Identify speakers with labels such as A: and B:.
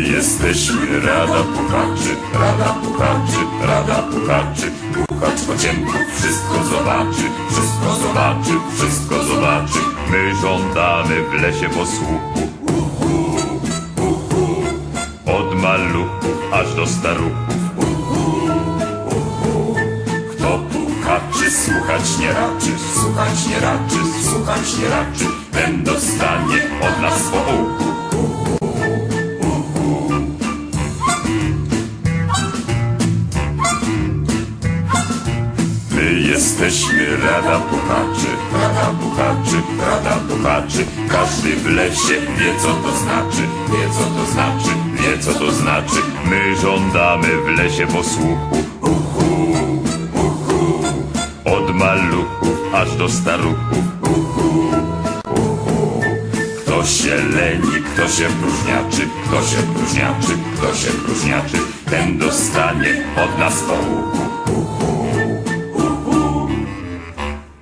A: jesteśmy Rada Puchaczy, Rada Puchaczy, Rada Puchaczy. Puchacz po ciemku wszystko zobaczy, wszystko zobaczy, wszystko zobaczy. My żądamy w lesie posłuchu. Uhu, uhu. Od maluchów aż do staruchów. Uhu, uhu. Kto puchaczy słuchać nie raczy, słuchać nie raczy, słuchać nie raczy. Ten dostanie od nas po My jesteśmy Rada Puchaczy, Rada Puchaczy, Rada Puchaczy. Każdy w lesie wie co to znaczy, wie co to znaczy, wie co to znaczy. My żądamy w lesie posłuchu. Uhu, uhu. Od maluchów aż do staruchów. Uhu, uhu. Kto się leni, kto się próżniaczy, kto się próżniaczy, kto się próżniaczy, ten dostanie od nas po uchu.